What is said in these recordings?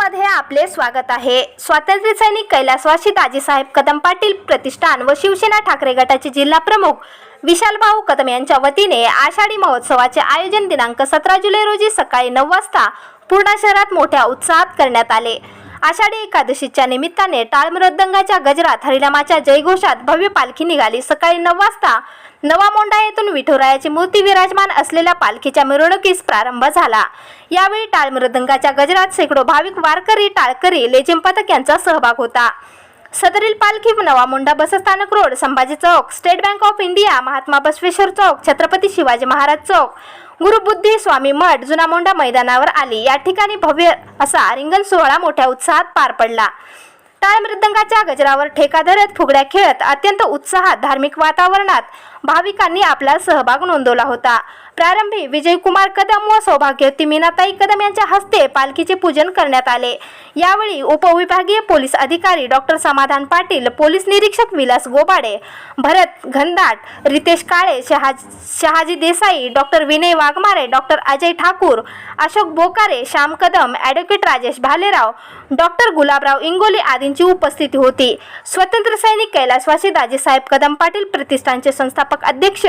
मध्ये आपले स्वागत आहे. स्वातंत्र्य सैनिक कैलासवासी दाजीसाहेब कदम पाटील प्रतिष्ठान व शिवसेना ठाकरे गटाचे जिल्हा प्रमुख विशाल भाऊ कदम यांच्या वतीने आषाढी महोत्सवाचे आयोजन दिनांक सतरा जुलै रोजी सकाळी नऊ वाजता पूर्णा शहरात मोठ्या उत्साहात करण्यात आले. आषाढी एकादशीच्या निमित्ताने टाळमृदंगाच्या गजरात हरिनामाच्या जयघोषात भव्य पालखी निघाली. सकाळी नऊ वाजता नवा मोंढा येथून विठुरायाची मूर्ती विराजमान असलेल्या पालखीच्या मिरवणुकीस प्रारंभ झाला. यावेळी टाळ मृदंगाच्या गजरात शेकडो भाविक वारकरी टाळकरी लेझिम पथक यांचा सहभाग होता. सदरील पालखी नवा मुंडा बसस्थानक road Sambhaji Chowk State Bank of India Mahatma Basaveshwar चौक छत्रपती शिवाजी महाराज चौक गुरुबुद्धी स्वामी मठ जुना मोंडा मैदानावर आली. या ठिकाणी भव्य असा रिंगण सोहळा मोठ्या उत्साहात पार पडला. टाळ मृदंगाच्या गजरावर ठेका धरत फुगड्या खेळत अत्यंत उत्साहात धार्मिक वातावरणात भाविकांनी आपला सहभाग नोंदवला होता. प्रारंभी विजयकुमार कदम व सौभाग्यवती मीनाताई कदम यांच्या हस्ते पालखीचे पूजन करण्यात आले. यावेळी उपविभागीय पोलीस अधिकारी डॉक्टर समाधान पाटील पोलीस निरीक्षक विलास गोबाडे भरत घनदाट रितेश काळे शहाज Shahaji Desai doctor Vinay Waghmare doctor Ajay Thakur Ashok Bokare Shyam Kadam advocate Rajesh Bhalerao doctor Gulabrao Ingole आदींची उपस्थिती होती. स्वतंत्र सैनिक कैलासवासी दाजीसाहेब कदम पाटील प्रतिष्ठानचे संस्थापक अध्यक्ष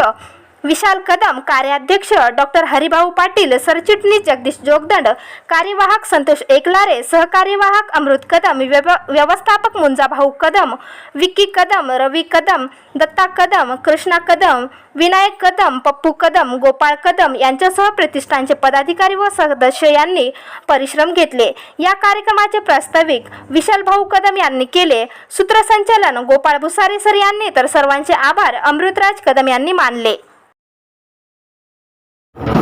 विशाल कदम कार्याध्यक्ष डॉक्टर हरिभाऊ पाटील सरचिटणीस जगदीश जोगदंड कार्यवाहक संतोष एकलारे सहकार्यवाहक अमृत कदम व्यव- व्यवस्थापक मुंजाभाऊ कदम विक्की कदम रवी कदम दत्ता कदम कृष्णा कदम विनायक कदम पप्पू कदम गोपाळ कदम यांच्यासह प्रतिष्ठानचे पदाधिकारी व सदस्य यांनी परिश्रम घेतले. या कार्यक्रमाचे प्रास्ताविक विशाल भाऊ कदम यांनी केले. सूत्रसंचालन गोपाळ भुसारे सर यांनी तर सर्वांचे आभार अमृतराज कदम यांनी मानले. you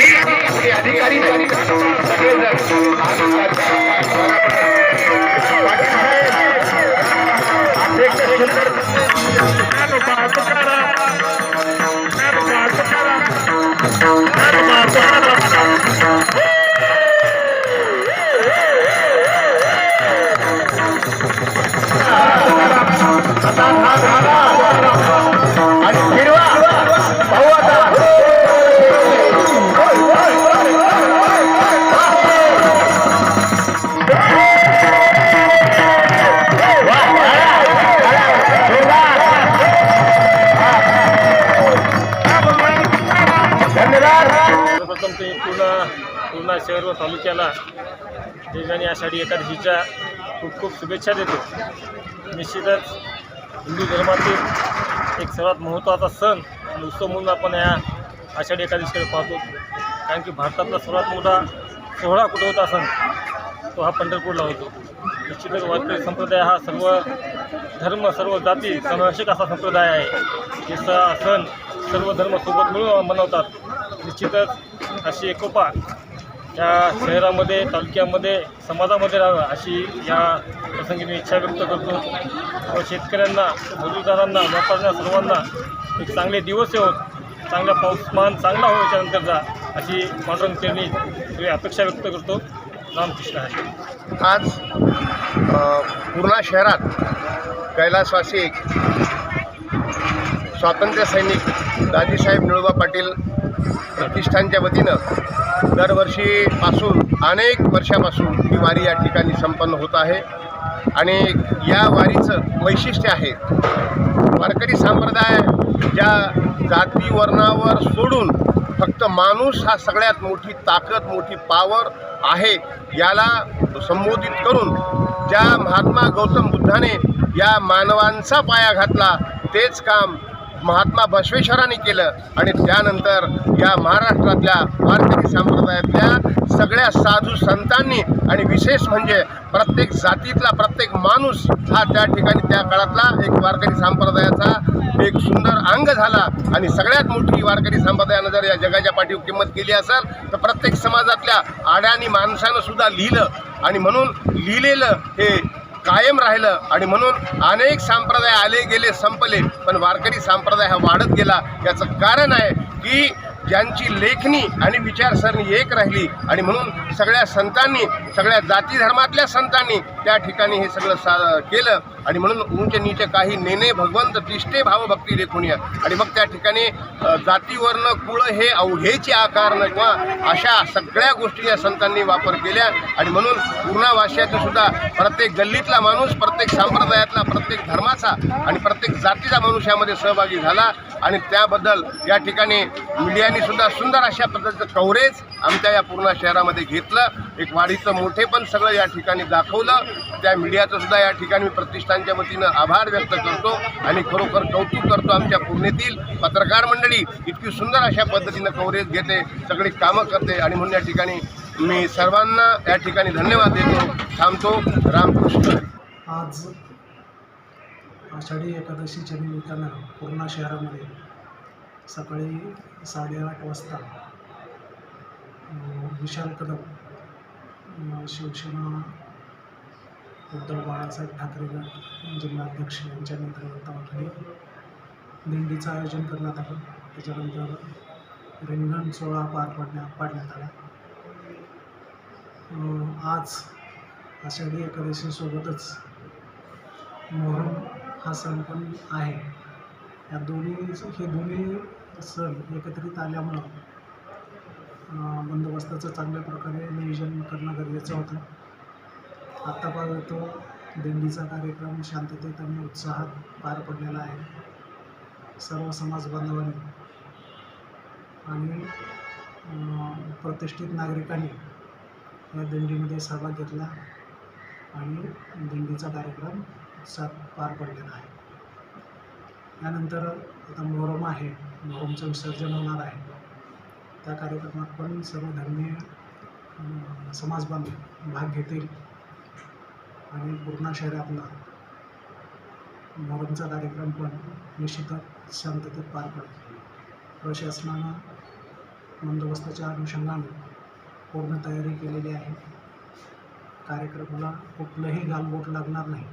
पदाधिकारी अधिकारी. पूर्ण शहर व तालुक्याला देवानी आषाढी एकादशीच्या खूप खूप शुभेच्छा देतो. निश्चितच हिंदू धर्मातील एक सर्वात महत्त्वाचा सण आणि उत्सव म्हणून आपण या आषाढी एकादशीकडे पाहतो. कारण की भारतातला सर्वात मोठा सोहळा कुठं होता सण? तो हा पंढरपूरला होतो. निश्चितच वारकरी संप्रदाय हा सर्व धर्म सर्व जाती समावेशक असा संप्रदाय आहे. याचा सण सर्व धर्म सोबत मिळून मनवतात. निश्चितच अशी एकोपा या शहरामध्ये तालुक्यामध्ये समाजामध्ये राहावं अशी या प्रसंगी मी इच्छा व्यक्त करतो. व शेतकऱ्यांना मजुरदारांना व्यापाऱ्यांना सर्वांना एक चांगले दिवस येऊन चांगला पाऊसमान चांगला हो याच्यानंतरचा अशी पांडुरंग त्यांनी अपेक्षा व्यक्त करतो. रामकृष्ण हरी. आज पूर्णा शहरात कैलासवासी स्वातंत्र्य सैनिक दाजीसाहेब निळोबा पाटील प्रतिष्ठानच्या वतीनं दरवर्षीपासून अनेक वर्षापासून ही वारी या ठिकाणी संपन्न होत आहे. आणि या वारीचं वैशिष्ट्य आहे वारकरी संप्रदाय ज्या जाती वर्णावर सोडून फक्त माणूस हा सगळ्यात मोठी ताकद मोठी पावर आहे याला संबोधित करून ज्या महात्मा गौतम बुद्धाने या मानवांचा पाया घातला तेच काम महात्मा बसवेश्वरांनी केलं आणि त्यानंतर या महाराष्ट्रातल्या वारकरी संप्रदायातल्या सगळ्या साधू संतांनी आणि विशेष म्हणजे प्रत्येक जातीतला प्रत्येक माणूस हा त्या ठिकाणी त्या काळातला एक वारकरी संप्रदायाचा एक सुंदर अंग झाला. आणि सगळ्यात मोठी वारकरी संप्रदायानं जर या जगाच्या पाठीवर किंमत केली असेल तर प्रत्येक समाजातल्या आड्यानी माणसानं सुद्धा लिहिलं. आणि म्हणून लिहिलेलं हे कायम राहिलं आणि म्हणून अनेक संप्रदाय आले गेले संपले. पण वारकरी संप्रदाय हा वाढत गेला. याचं कारण आहे की ज्यांची लेखणी आणि विचारसरणी एक राहिली आणि म्हणून सगळ्या संतांनी सगळ्या जाती धर्मातल्या संतांनी त्या ठिकाणी हे सगळं सा केलं. आणि म्हणून उंच नीचे काही नेने भगवंत तिष्ठे भावभक्ती भक्ती लेखुनिया आणि मग त्या ठिकाणी जातीवर्ण कुळ हे अवघेचे आकार न किंवा अशा सगळ्या गोष्टी या संतांनी वापर केल्या. आणि म्हणून पूर्णा सुद्धा प्रत्येक गल्लीतला माणूस प्रत्येक संप्रदायातला प्रत्येक धर्माचा आणि प्रत्येक जातीचा माणूस यामध्ये सहभागी झाला. आणि त्याबद्दल या ठिकाणी मीडियाने सुद्धा सुंदर अशा पद्धतीचं कव्हरेज आमच्या या पूर्ण शहरामध्ये घेतलं. एक वाढीचं मोठे पण सगळं या ठिकाणी दाखवलं. त्या मीडियाचं सुद्धा या ठिकाणी मी प्रतिष्ठानच्या वतीनं आभार व्यक्त करतो आणि खरोखर कौतुक करतो आमच्या पुणेतील पत्रकार मंडळी इतकी सुंदर अशा पद्धतीनं कव्हरेज घेते सगळी कामं करते आणि म्हणून या ठिकाणी मी सर्वांना या ठिकाणी धन्यवाद देतो थांबतो. रामकृष्ण. आज आषाढी एकादशीच्या निमित्तानं पूर्णा शहरामध्ये सकाळी साडेआठ वाजता विशाल कदम शिवसेना उद्धव बाळासाहेब ठाकरे गट जिल्हाध्यक्ष यांच्या नेतृत्वाखाली दिंडीचं आयोजन करण्यात आलं. त्याच्यानंतर रिंगण सोहळा पार पाडण्या पाडण्यात आला. आज आषाढी एकादशीसोबतच मोहरम हा सण पण आहे. या दोन्ही हे दोन्ही सण एकत्रित आल्यामुळं बंदोबस्ताचं चांगल्या प्रकारे नियोजन करणं गरजेचं होतं. आत्तापर्यंत दिंडीचा कार्यक्रम शांततेत आणि उत्साहात पार पडलेला आहे. सर्व समाज बांधवांनी आणि प्रतिष्ठित नागरिकांनी या दिंडीमध्ये सहभाग घेतला आणि दिंडीचा कार्यक्रम सात पार पडलेला आहे. यानंतर आता मोहरम आहे. मोहरमचं विसर्जन होणार आहे. त्या कार्यक्रमात पण सर्व धर्मीय समाजबांधव समाज भाग घेतील. आणि पूर्ण शहरातला मोहरमचा कार्यक्रम पण निश्चितच शांततेत पार पडेल प्रशासनानं बंदोबस्ताच्या अनुषंगाने पूर्ण तयारी केलेली आहे. कार्यक्रमाला कुठलंही गालबोट लागणार नाही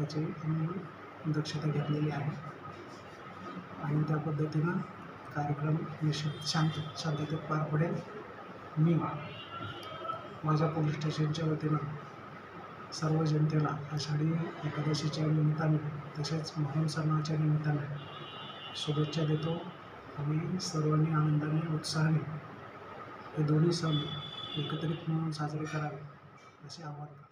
याची आम्ही दक्षता घेतलेली आहे. आणि त्या पद्धतीनं कार्यक्रम निश्चित शांत शांततेत पार पडेल. मी माझ्या पोलीस स्टेशनच्या वतीनं सर्व जनतेला आषाढी एकादशीच्या निमित्ताने तसेच मोहन सणाच्या निमित्ताने शुभेच्छा देतो. आणि सर्वांनी आनंदाने उत्साहाने हे दोन्ही सण एकत्रित म्हणून साजरे करावे असे आवाहन